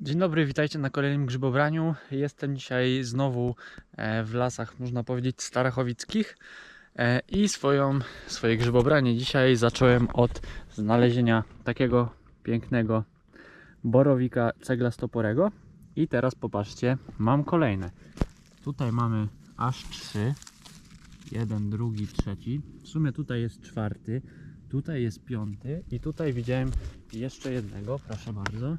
Dzień dobry, witajcie na kolejnym grzybobraniu. Jestem dzisiaj znowu e, w lasach, można powiedzieć, starachowickich e, i swoją, swoje grzybobranie dzisiaj zacząłem od znalezienia takiego pięknego borowika ceglastoporego i teraz popatrzcie, mam kolejne. Tutaj mamy aż trzy. Jeden, drugi, trzeci. W sumie tutaj jest czwarty, tutaj jest piąty i tutaj widziałem jeszcze jednego, proszę bardzo.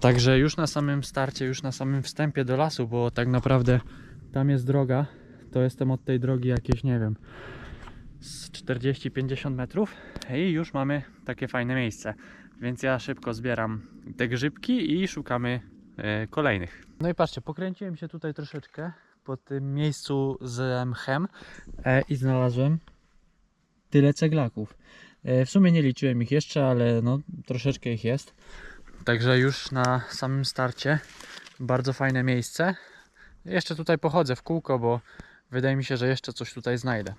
Także już na samym starcie, już na samym wstępie do lasu, bo tak naprawdę tam jest droga, to jestem od tej drogi jakieś, nie wiem, z 40-50 metrów i już mamy takie fajne miejsce. Więc ja szybko zbieram te grzybki i szukamy e, kolejnych. No i patrzcie, pokręciłem się tutaj troszeczkę po tym miejscu z mchem e, i znalazłem tyle ceglaków. E, W sumie nie liczyłem ich jeszcze, ale no troszeczkę ich jest. Także już na samym starcie bardzo fajne miejsce. Jeszcze tutaj pochodzę w kółko, bo wydaje mi się, że jeszcze coś tutaj znajdę.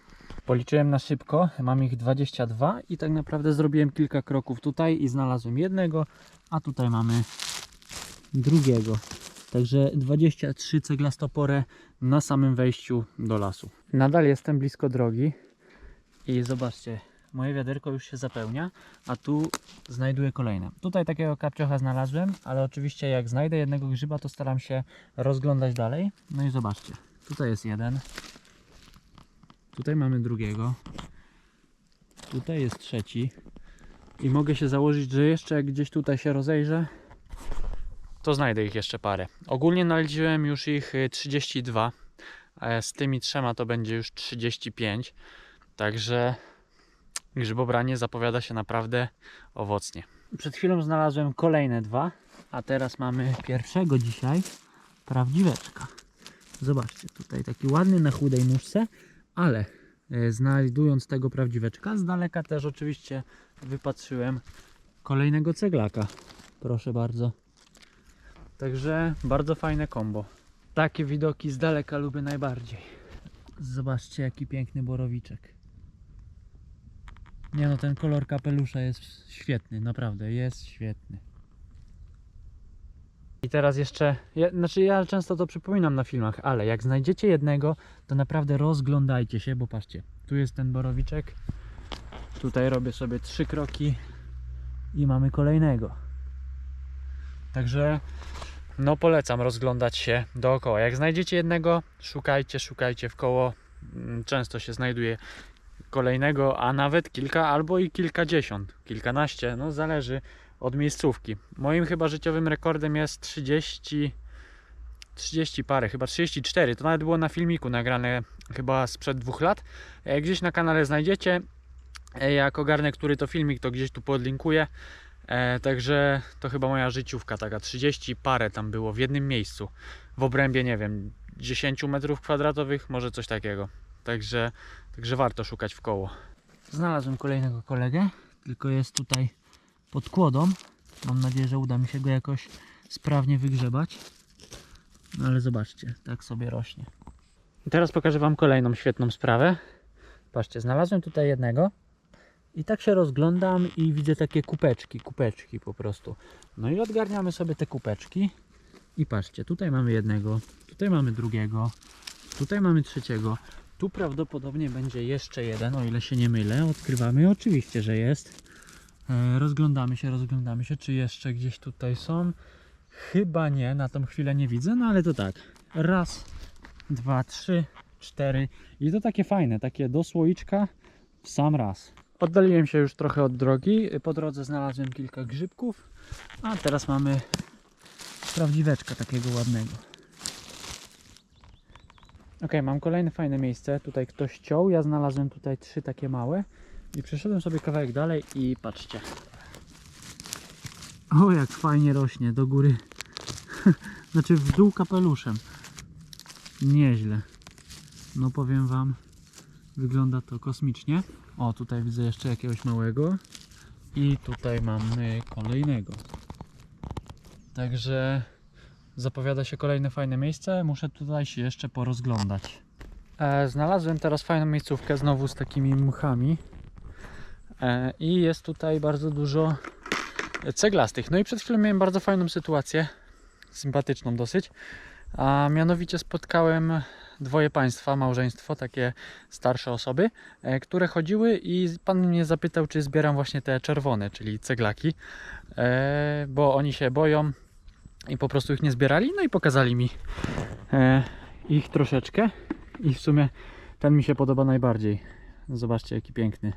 Policzyłem na szybko, mam ich 22 i tak naprawdę zrobiłem kilka kroków tutaj i znalazłem jednego, a tutaj mamy drugiego. Także 23 ceglastoporę na samym wejściu do lasu. Nadal jestem blisko drogi i zobaczcie, moje wiaderko już się zapełnia, a tu znajduję kolejne. Tutaj takiego kapciocha znalazłem, ale oczywiście jak znajdę jednego grzyba, to staram się rozglądać dalej. No i zobaczcie, tutaj jest jeden, tutaj mamy drugiego, tutaj jest trzeci i mogę się założyć, że jeszcze jak gdzieś tutaj się rozejrzę, to znajdę ich jeszcze parę. Ogólnie naliczyłem już ich y, 32, a z tymi trzema to będzie już 35, także grzybobranie zapowiada się naprawdę owocnie. Przed chwilą znalazłem kolejne dwa, a teraz mamy pierwszego dzisiaj, prawdziweczka. Zobaczcie, tutaj taki ładny na chudej nóżce, ale e, znajdując tego prawdziweczka, z daleka też oczywiście wypatrzyłem kolejnego ceglaka. Proszę bardzo. Także bardzo fajne kombo. Takie widoki z daleka lubię najbardziej. Zobaczcie jaki piękny borowiczek. Nie no, ten kolor kapelusza jest świetny, naprawdę, jest świetny. I teraz jeszcze, ja, znaczy ja często to przypominam na filmach, ale jak znajdziecie jednego, to naprawdę rozglądajcie się, bo patrzcie, tu jest ten borowiczek, tutaj robię sobie trzy kroki i mamy kolejnego. Także no polecam rozglądać się dookoła. Jak znajdziecie jednego, szukajcie, szukajcie w koło. Mm, Często się znajduje kolejnego, a nawet kilka albo i kilkadziesiąt, kilkanaście, no zależy od miejscówki. Moim chyba życiowym rekordem jest 30 30 parę, chyba 34. To nawet było na filmiku nagrane chyba sprzed dwóch lat. E, Gdzieś na kanale znajdziecie. E, Jak ogarnę, który to filmik, to gdzieś tu podlinkuję. E, także to chyba moja życiówka taka. 30 parę tam było w jednym miejscu. W obrębie, nie wiem, 10 metrów kwadratowych, może coś takiego. Także, także warto szukać w koło. Znalazłem kolejnego kolegę, tylko jest tutaj pod kłodą. Mam nadzieję, że uda mi się go jakoś sprawnie wygrzebać. No ale zobaczcie, tak sobie rośnie. I teraz pokażę Wam kolejną świetną sprawę. Patrzcie, znalazłem tutaj jednego. I tak się rozglądam i widzę takie kupeczki, kupeczki po prostu. No i odgarniamy sobie te kupeczki. I patrzcie, tutaj mamy jednego, tutaj mamy drugiego, tutaj mamy trzeciego. Tu prawdopodobnie będzie jeszcze jeden, o ile się nie mylę. Odkrywamy, oczywiście, że jest. E, Rozglądamy się, rozglądamy się, czy jeszcze gdzieś tutaj są. Chyba nie, na tą chwilę nie widzę, no ale to tak. Raz, dwa, trzy, cztery. I to takie fajne, takie do słoiczka w sam raz. Oddaliłem się już trochę od drogi. Po drodze znalazłem kilka grzybków, a teraz mamy prawdziweczka takiego ładnego. Ok, mam kolejne fajne miejsce. Tutaj ktoś ciął. Ja znalazłem tutaj trzy takie małe. I przeszedłem sobie kawałek dalej i patrzcie. O, jak fajnie rośnie do góry. znaczy w dół kapeluszem. Nieźle. No powiem wam, wygląda to kosmicznie. O, tutaj widzę jeszcze jakiegoś małego. I tutaj mamy kolejnego. Także zapowiada się kolejne fajne miejsce. Muszę tutaj się jeszcze porozglądać. E, znalazłem teraz fajną miejscówkę znowu z takimi mchami. E, I jest tutaj bardzo dużo ceglastych. No i przed chwilą miałem bardzo fajną sytuację, sympatyczną dosyć, a mianowicie spotkałem dwoje państwa, małżeństwo, takie starsze osoby, e, które chodziły i pan mnie zapytał, czy zbieram właśnie te czerwone, czyli ceglaki, e, bo oni się boją i po prostu ich nie zbierali, no i pokazali mi e, ich troszeczkę i w sumie ten mi się podoba najbardziej. Zobaczcie jaki piękny.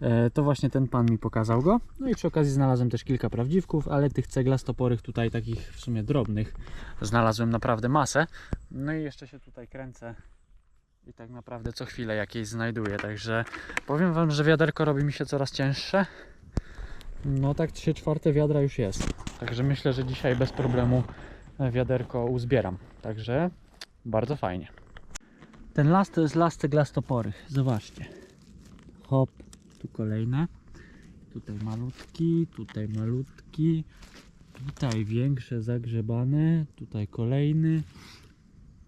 E, To właśnie ten pan mi pokazał go. No i przy okazji znalazłem też kilka prawdziwków, ale tych ceglastoporych tutaj takich w sumie drobnych znalazłem naprawdę masę. No i jeszcze się tutaj kręcę i tak naprawdę co chwilę jakieś znajduję. Także powiem wam, że wiaderko robi mi się coraz cięższe. No tak 3 czwarte wiadra już jest. Także myślę, że dzisiaj bez problemu wiaderko uzbieram. Także bardzo fajnie. Ten las to jest las ceglastoporych. Zobaczcie. Hop, tu kolejne. Tutaj malutki, tutaj malutki. Tutaj większe zagrzebane. Tutaj kolejny.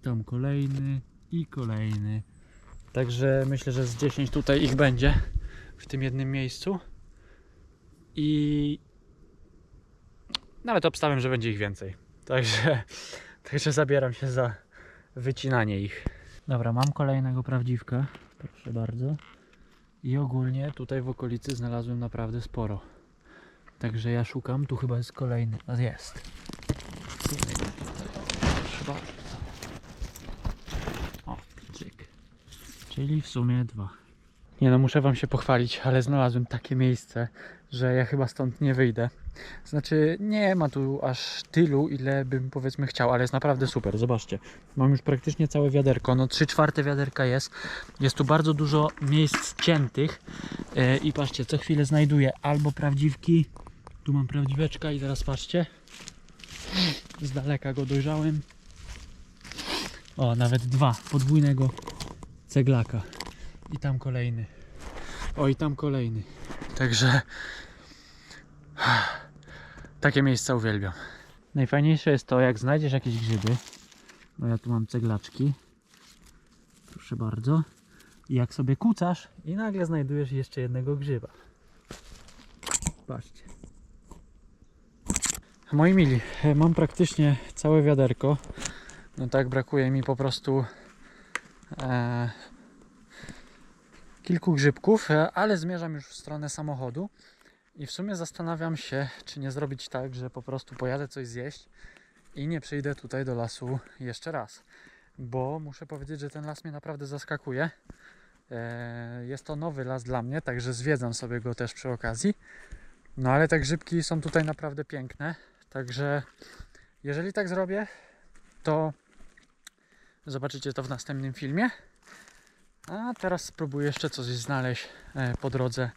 Tam kolejny i kolejny. Także myślę, że z 10 tutaj ich będzie w tym jednym miejscu. I nawet obstawiam, że będzie ich więcej. Także, także zabieram się za wycinanie ich. Dobra, mam kolejnego prawdziwka. Proszę bardzo. I ogólnie tutaj w okolicy znalazłem naprawdę sporo. Także ja szukam. Tu chyba jest kolejny. A jest. Proszę bardzo. O, cyk. Czyli w sumie dwa. Nie no, muszę wam się pochwalić, ale znalazłem takie miejsce, że ja chyba stąd nie wyjdę. Znaczy, nie ma tu aż tylu, ile bym powiedzmy chciał, ale jest naprawdę super. Zobaczcie, mam już praktycznie całe wiaderko. No, 3 czwarte wiaderka jest. Jest tu bardzo dużo miejsc ciętych. E, I patrzcie, co chwilę znajduję albo prawdziwki. Tu mam prawdziweczka i teraz patrzcie. Z daleka go dojrzałem. O, nawet dwa podwójnego ceglaka. I tam kolejny. O, i tam kolejny. Także takie miejsca uwielbiam. Najfajniejsze jest to, jak znajdziesz jakieś grzyby. No ja tu mam ceglaczki. Proszę bardzo. I jak sobie kucasz i nagle znajdujesz jeszcze jednego grzyba. Patrzcie. Moi mili, mam praktycznie całe wiaderko. No tak, brakuje mi po prostu e, kilku grzybków, e, ale zmierzam już w stronę samochodu i w sumie zastanawiam się, czy nie zrobić tak, że po prostu pojadę coś zjeść i nie przyjdę tutaj do lasu jeszcze raz, bo muszę powiedzieć, że ten las mnie naprawdę zaskakuje. E, Jest to nowy las dla mnie, także zwiedzam sobie go też przy okazji. No ale te grzybki są tutaj naprawdę piękne, także jeżeli tak zrobię, to zobaczycie to w następnym filmie. A teraz spróbuję jeszcze coś znaleźć e, po drodze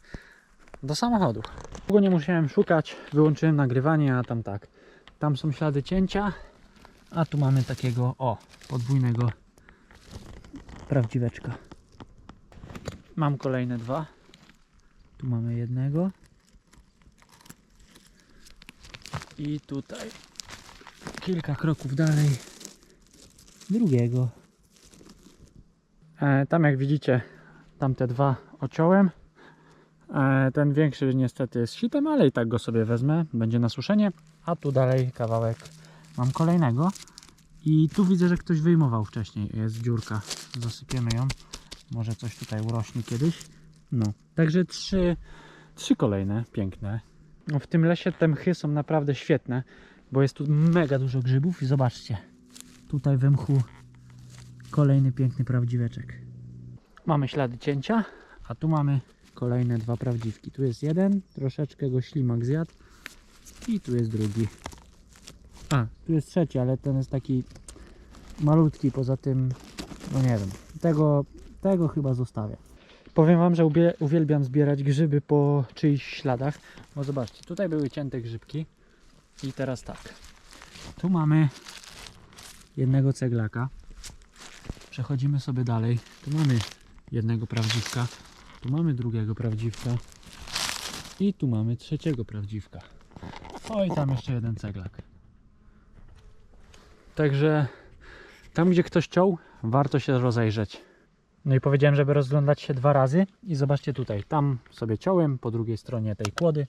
do samochodu. Długo nie musiałem szukać, wyłączyłem nagrywanie, a tam tak. Tam są ślady cięcia, a tu mamy takiego, o, podwójnego prawdziweczka. Mam kolejne dwa. Tu mamy jednego. I tutaj kilka kroków dalej drugiego. E, tam jak widzicie, tamte dwa ociąłem. E, ten większy niestety jest sitem, ale i tak go sobie wezmę, będzie na suszenie. A tu dalej kawałek mam kolejnego. I tu widzę, że ktoś wyjmował wcześniej. Jest dziurka. Zasypiemy ją. Może coś tutaj urośnie kiedyś. No, także trzy, trzy kolejne, piękne. No, w tym lesie te mchy są naprawdę świetne, bo jest tu mega dużo grzybów i zobaczcie. Tutaj we mchu kolejny piękny prawdziweczek. Mamy ślady cięcia, a tu mamy kolejne dwa prawdziwki. Tu jest jeden, troszeczkę go ślimak zjadł i tu jest drugi. A, tu jest trzeci, ale ten jest taki malutki, poza tym, no nie wiem, tego, tego chyba zostawię. Powiem Wam, że uwielbiam zbierać grzyby po czyichś śladach, bo zobaczcie, tutaj były cięte grzybki i teraz tak. Tu mamy jednego ceglaka. Przechodzimy sobie dalej. Tu mamy jednego prawdziwka. Tu mamy drugiego prawdziwka. I tu mamy trzeciego prawdziwka. O i tam jeszcze jeden ceglak. Także tam gdzie ktoś ciął, warto się rozejrzeć. No i powiedziałem, żeby rozglądać się dwa razy i zobaczcie tutaj, tam sobie ciąłem po drugiej stronie tej kłody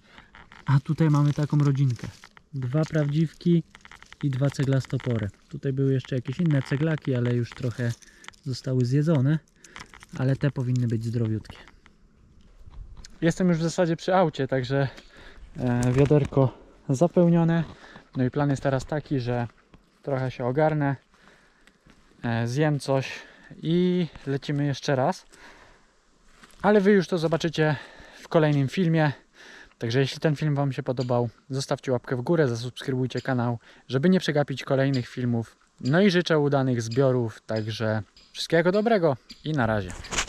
A tutaj mamy taką rodzinkę. Dwa prawdziwki i dwa ceglastopory. Tutaj były jeszcze jakieś inne ceglaki, ale już trochę zostały zjedzone. Ale te powinny być zdrowiutkie. Jestem już w zasadzie przy aucie, także e, wiaderko zapełnione. No i plan jest teraz taki, że trochę się ogarnę, e, zjem coś i lecimy jeszcze raz. Ale Wy już to zobaczycie w kolejnym filmie. Także jeśli ten film Wam się podobał, zostawcie łapkę w górę, zasubskrybujcie kanał, żeby nie przegapić kolejnych filmów. No i życzę udanych zbiorów, także wszystkiego dobrego i na razie.